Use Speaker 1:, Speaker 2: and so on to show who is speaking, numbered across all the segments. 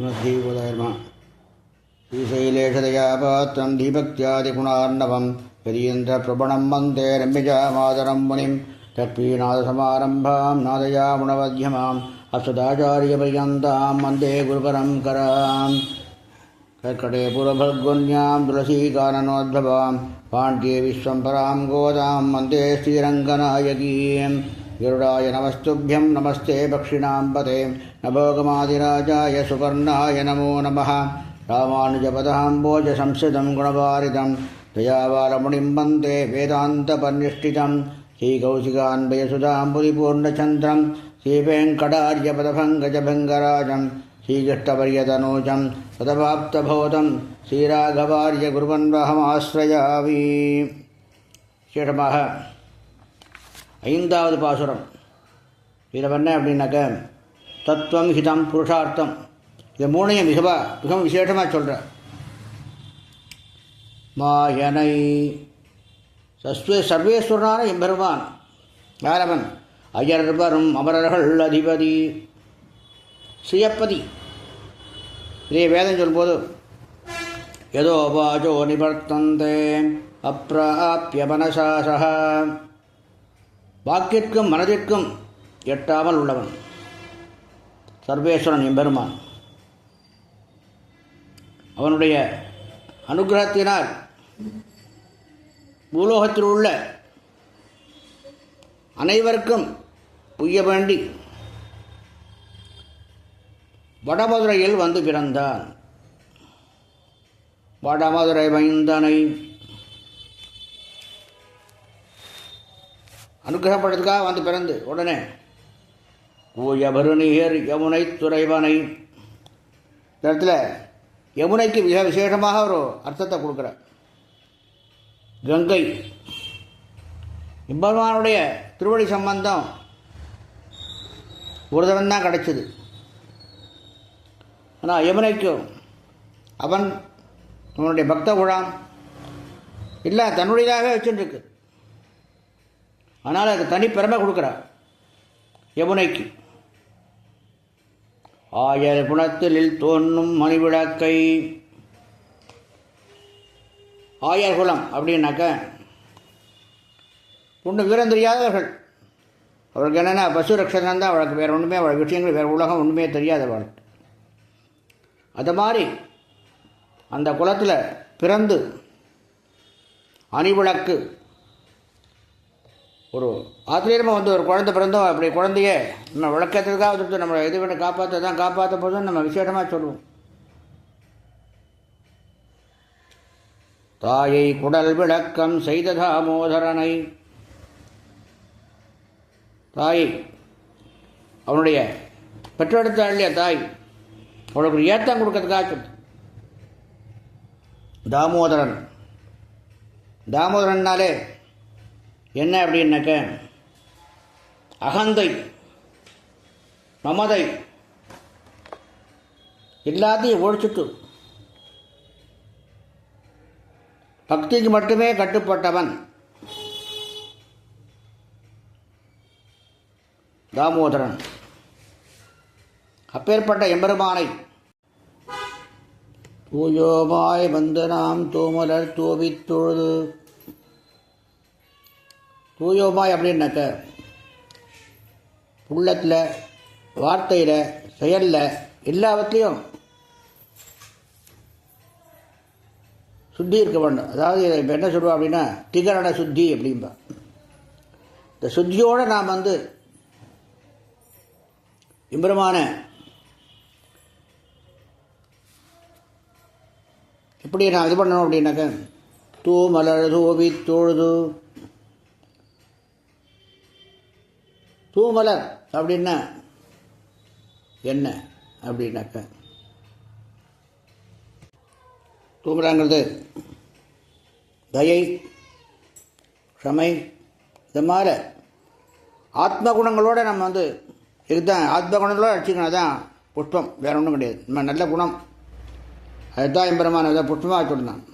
Speaker 1: ஸ்ரீபுதாயர்மா ஸ்ரீசைலேஷதயா பாத்திரம் தீபக்தியாதிகுணார்ணவம் பெரியந்திர பிரபணம் வந்தே ரம்யஜா மாதரம் முனிம். தற்பீநாதசமாரம்பாம் நாதயா குணவத்யமாம் அப்சதாச்சாரியபர்யந்தாம் வந்தே குருபரம் கராம் கற்கடே புரபல்குன்யாம் துளசீகானனோத்பவாம். பாண்டியே விஸ்வம்பராம் கோதாம் வந்தே ஸ்ரீரங்கநாயகீம். गरुडाय नमस्तुभ्यं नमस्ते दक्षिणाम्बते नभोगमादिराजाय सुवर्णाय नमो नमः रामानुजपदाम्बोजसंस्कृतं गुणवारिदं दयावारमुनिं वन्दे वेदान्तपन्निष्ठितं श्रीकौशिकान्वयसुधाम्बुरिपूर्णचन्द्रं श्रीवेङ्कटार्यपदभङ्गजभङ्गराजं श्रीकृष्णपर्यतनूजं पदवाप्तभोधं श्रीराघवार्यगुरुवन्वहमाश्रयामि शेषमः ஐந்தாவது பாசுரம். இதில் என்ன அப்படின்னாக்க தத்துவம் ஹிதம் புருஷார்த்தம் இதை மூணையும் மிகவா மிகவும் விசேஷமாக சொல்கிறார் மாயனை சஸ்வே சர்வேஸ்வரனான எம்பெருமான் யாரவன்? அயர் வரும் அமரர்கள் அதிபதி சுயப்பதி. இதே வேதம் சொல்லும்போது ஏதோ வாஜோ நிவர்த்தந்தே அப்பிராப்பிய மனசாசக வாக்கிற்கும் மனதிற்கும் எட்டாமல் உள்ளவன். சர்வேஸ்வரன் எம்பெருமான். அவனுடைய அனுகிரகத்தினால் பூலோகத்தில் உள்ள அனைவருக்கும் புய்ய வேண்டி வடமதுரையில் வந்து பிறந்தான். வடமதுரை அனுகிரகம் பண்ணுறதுக்காக வந்து பிறந்து உடனே ஊயபருணியர் யமுனை துறைவனை. இந்த இடத்துல யமுனைக்கு மிக விசேஷமாக ஒரு அர்த்தத்தை கொடுக்குறார். கங்கை. இம்பெருமானுடைய திருவடி சம்பந்தம் ஒரு தரம் தான் கிடைச்சிது. ஆனால் யமுனைக்கும் அவன் அவனுடைய பக்த குழாம் இல்லை தன்னுடையதாகவே வச்சுட்டுருக்கு அதனால் அதுக்கு தனி பெருமை கொடுக்குறார் யமுனைக்கு. ஆயர் குணத்தில் தோன்றும் மணிவிளக்கை. ஆயர் குலம் அப்படின்னாக்க ஒன்று விவரம் தெரியாதவர்கள். அவளுக்கு என்னென்னா பசு ரக்ஷன் தான் அவளுக்கு வேறு ஒன்றுமே அவள் விஷயங்கள் வேறு உலகம் ஒன்றுமே தெரியாது அவளுக்கு. அது மாதிரி அந்த குலத்தில் பிறந்து அணிவிளக்கு ஒரு ஆத்திரியமாக வந்து ஒரு குழந்தை பிறந்தோம் அப்படி குழந்தைய நம்ம விளக்கத்துக்காக வந்துட்டு நம்மளை இது பண்ணி காப்பாற்ற தான் காப்பாற்ற போதும் நம்ம விசேஷமாக சொல்லுவோம். தாயை குடல் விளக்கம் செய்த தாமோதரனை தாயை அவனுடைய பெற்றெடுத்தாள் இல்லையா தாய் அவளுக்கு ஒரு ஏத்தம் கொடுக்கறதுக்காக சொல்லு தாமோதரன் தாமோதரன்னாலே என்ன அப்படின்னாக்க அகந்தை மமதை எல்லாத்தையும் ஒழிச்சுட்டு பக்திக்கு மட்டுமே கட்டுப்பட்டவன் தாமோதரன். அப்பேற்பட்ட எம்பெருமானை தூயோமாய் வந்து நாம் தூமலர் தூவித் தொழுது தூயோமாய் அப்படின்னாக்க உள்ளத்தில் வார்த்தையில் செயலில் எல்லாவற்றையும் சுத்தி இருக்க வேண்டும். அதாவது இப்போ என்ன சொல்லுவோம் அப்படின்னா திகரண சுத்தி அப்படிம்பா இந்த சுத்தியோடு நாம் வந்து இம்பரமான எப்படி நான் இது பண்ணணும் அப்படின்னாக்க தூ மலர் தூவி தொழுது தூமலர் அப்படின்னா என்ன? அப்படின்னாக்க தூமலாங்கிறது தயை க்ஷமை இது மாதிரி ஆத்ம குணங்களோடு நம்ம வந்து இதுதான். ஆத்ம குணங்களோடு அடிச்சுக்கணும். தான் புஷ்பம். வேற ஒன்றும் கிடையாது. நம்ம நல்ல குணம். அதுதான் எம்பெருமான அதை புஷ்பமாக சொன்னான்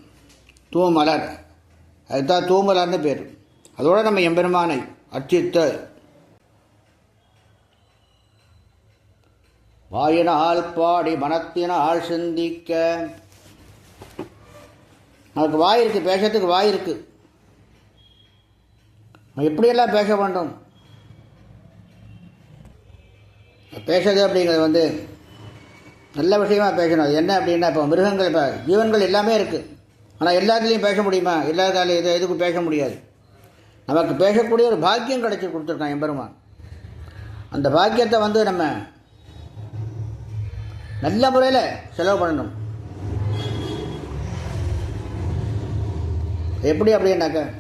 Speaker 1: தூமலர் அதுதான் தூமலர்னு பேர். அதோடு நம்ம எம்பெருமானை அர்ச்சித்து வாயினால் பாடி மனத்தினால் சிந்திக்க. நமக்கு வாய் இருக்குது பேசுறதுக்கு வாய் இருக்குது எப்படியெல்லாம் பேச வேண்டும்? பேசுறது அப்படிங்கிறது வந்து நல்ல விஷயமா பேசணும். அது என்ன அப்படின்னா இப்போ மிருகங்கள் இப்போ ஜீவன்கள் எல்லாமே இருக்குது ஆனால் எல்லாத்துலேயும் பேச முடியுமா? எல்லாத்தாலையும் இது எதுக்கும் பேச முடியாது. நமக்கு பேசக்கூடிய ஒரு பாக்கியம் கிடைச்சி கொடுத்துருக்கான் எம்பெருமான். அந்த பாக்கியத்தை வந்து நம்ம நல்ல முறையில் செலவு பண்ணணும். எப்படி அப்படின்னாக்க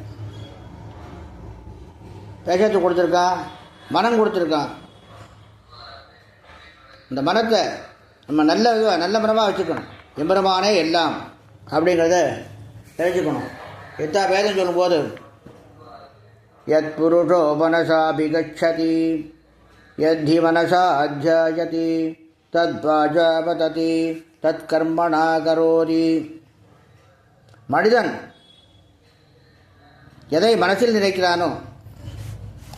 Speaker 1: பேசத்து கொடுத்துருக்கான் மனம் கொடுத்துருக்கான் இந்த மனத்தை நம்ம நல்ல இதுவா- நல்ல மனமாக வச்சுக்கணும். எம்பெருமானே எல்லாம் அப்படிங்கிறத தெரிஞ்சுக்கணும். எத்தா வேதம் சொல்லும்போது யத் புருஷோ மனசா பிகச்சதி யத்தி மனசா அத்தியாயதி. தத் வாஜாபததி தத் கரோதி மனிதன் எதை மனசில் நினைக்கிறானோ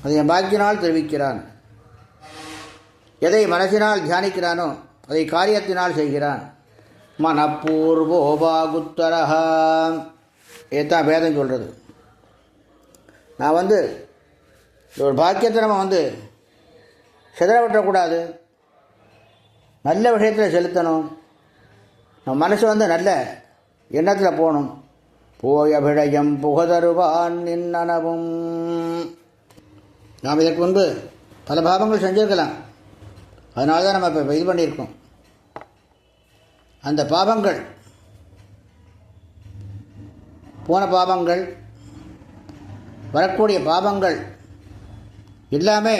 Speaker 1: அதை என் பாக்கியனால் தெரிவிக்கிறான். எதை மனசினால் தியானிக்கிறானோ அதை காரியத்தினால் செய்கிறான். மனப்பூர்வோபாகுத்தரஹா இதுதான் வேதம் சொல்கிறது நான் வந்து ஒரு பாக்கியத்தை நம்ம வந்து சிதற விட்டக்கூடாது நல்ல விஷயத்தில் செலுத்தணும். நம்ம மனசு வந்து நல்ல எண்ணத்தில் போகணும். போய விடயம் புகதருவான் நின்னனவும். நாம் இதற்கு முன்பு பல பாவங்கள் செஞ்சிருக்கலாம். அதனால தான் நம்ம இப்போ இது பண்ணியிருக்கோம். அந்த பாவங்கள் போன பாவங்கள் வரக்கூடிய பாவங்கள் எல்லாமே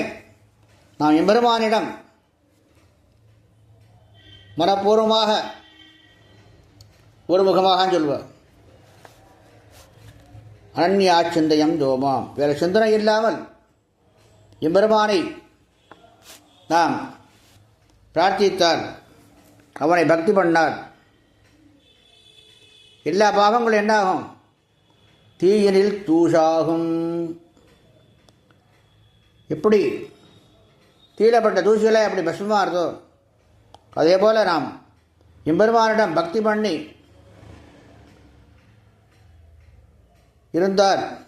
Speaker 1: நாம் எம்பெருமானிடம் மனப்பூர்வமாக ஒரு முகமாக சொல்லுவார் அனன்யா சிந்தையம் தோமாம். வேறு சிந்தனை இல்லாமல் எம்பெருமானை நாம் பிரார்த்தித்தார் அவனை பக்தி பண்ணார் எல்லா பாவங்களும் என்னாகும்? தீயினில் தூஷாகும் எப்படி? தீயிலப்பட்ட தூசிகளை அப்படி பஸ்மமாக இருந்தோ அதே போல் நாம் எம்பெருமானிடம் பக்தி பண்ணி இருந்தால்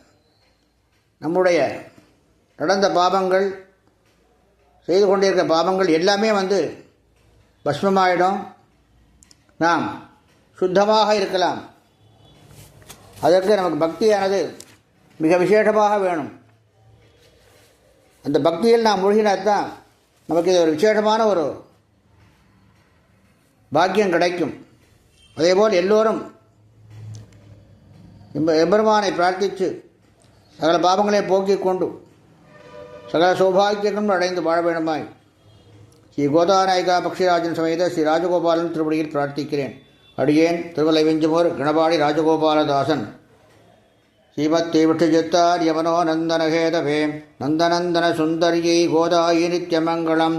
Speaker 1: நம்முடைய நடந்த பாபங்கள் செய்து கொண்டிருக்கிற பாபங்கள் எல்லாமே வந்து பஸ்மமாயிடும். நாம் சுத்தமாக இருக்கலாம். அதற்கு நமக்கு பக்தியானது மிக விசேஷமாக வேணும். அந்த பக்தியில் நாம் மூழ்கினால்தான் நமக்கு இது ஒரு விசேஷமான ஒரு பாக்கியம் கிடைக்கும். அதேபோல் எல்லோரும் எம்பெருமானை பிரார்த்தித்து சகல பாபங்களை போக்கிக் கொண்டு சகல சௌபாகியங்களும் அடைந்து வாழ வேண்டுமாய். ஸ்ரீ கோதாநாயகா பக்ஷிராஜன் சமேத ஸ்ரீ ராஜகோபாலன் திருப்படியில் பிரார்த்திக்கிறேன். அடியேன் திருவலை வெஞ்சுமோர் கணபாடி ராஜகோபாலதாசன். ஸ்ரீமத்தே விட்டுஜித்தார் யமனோ நந்தனகேதவே. நந்தநந்தன சுந்தரியை கோதாயி நித்யமங்கலம்.